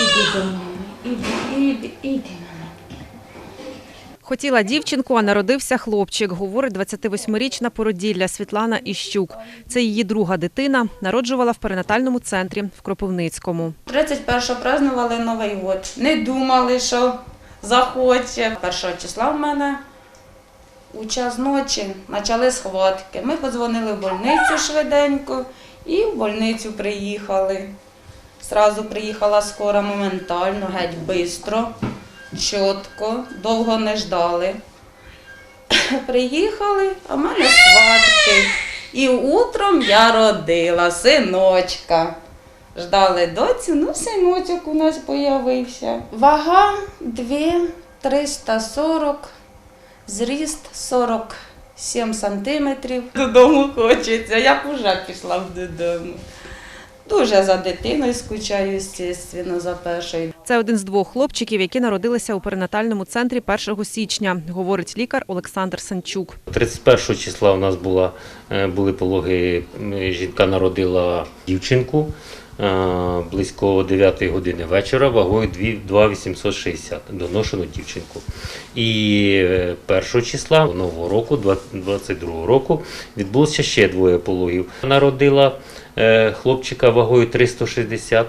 Іди до мене, іди, іди, іди. Хотіла дівчинку, а народився хлопчик, говорить 28-річна породілля Світлана Іщук. Це її друга дитина. Народжувала в перинатальному центрі в Кропивницькому. 31 празднували Новий год. Не думали, що захоче. Першого числа в мене у час ночі почали схватки. Ми подзвонили в больницю швиденько і в больницю приїхали. Зразу приїхала скора моментально, геть швидко, чітко, довго не ждали. Приїхали, а в мене схватки. І утром я родила синочка. Ждали доцю, ну синочок у нас з'явився. Вага 2 340, зріст 47 сантиметрів. Додому хочеться, я б вже пішла б додому. Дуже за дитиною скучаю, звісно, за першою. Це один з двох хлопчиків, які народилися у перинатальному центрі 1 січня, говорить лікар Олександр Санчук. 31 числа у нас була, е, були пологи. Жінка народила дівчинку близько 9 години вечора, вагою 2,860, доношену дівчинку. І е, 1 числа нового року, 22 року, відбулося ще двоє пологів. Народила е, хлопчика вагою 360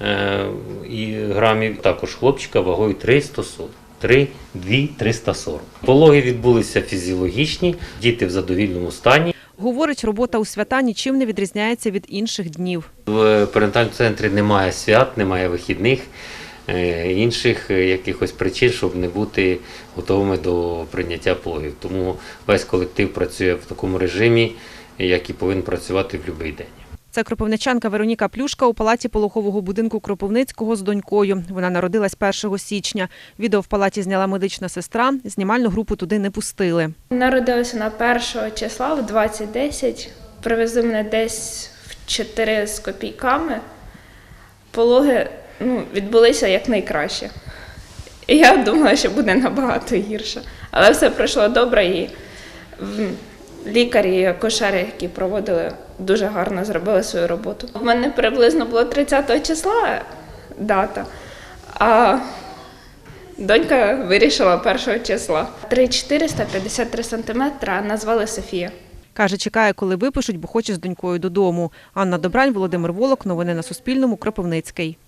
е, і грамів, також хлопчика вагою 340. 3, 2, 340. Пологи відбулися фізіологічні, діти в задовільному стані. Говорить, робота у свята нічим не відрізняється від інших днів. В перинатальному центрі немає свят, немає вихідних, е, інших е, якихось причин, щоб не бути готовими до прийняття пологів. Тому весь колектив працює в такому режимі, який повинен працювати в будь-який день. Це кропивничанка Вероніка Плюшка у палаті пологового будинку Кропивницького з донькою. Вона народилась 1 січня. Відео в палаті зняла медична сестра. Знімальну групу туди не пустили. Народилася на 1 числа в 2010. Привезли мене десь в 4 з копійками. Пологи ну, відбулися якнайкраще. І я думала, що буде набагато гірше. Але все пройшло добре і лікарі і акушери, які проводили, дуже гарно зробили свою роботу. У мене приблизно було 30 числа дата, а Донька вирішила 1 числа. 3,453 сантиметра назвали Софія. Каже, чекає, коли випишуть, бо хоче з донькою додому. Анна Добрань, Володимир Волок. Новини на Суспільному. Кропивницький.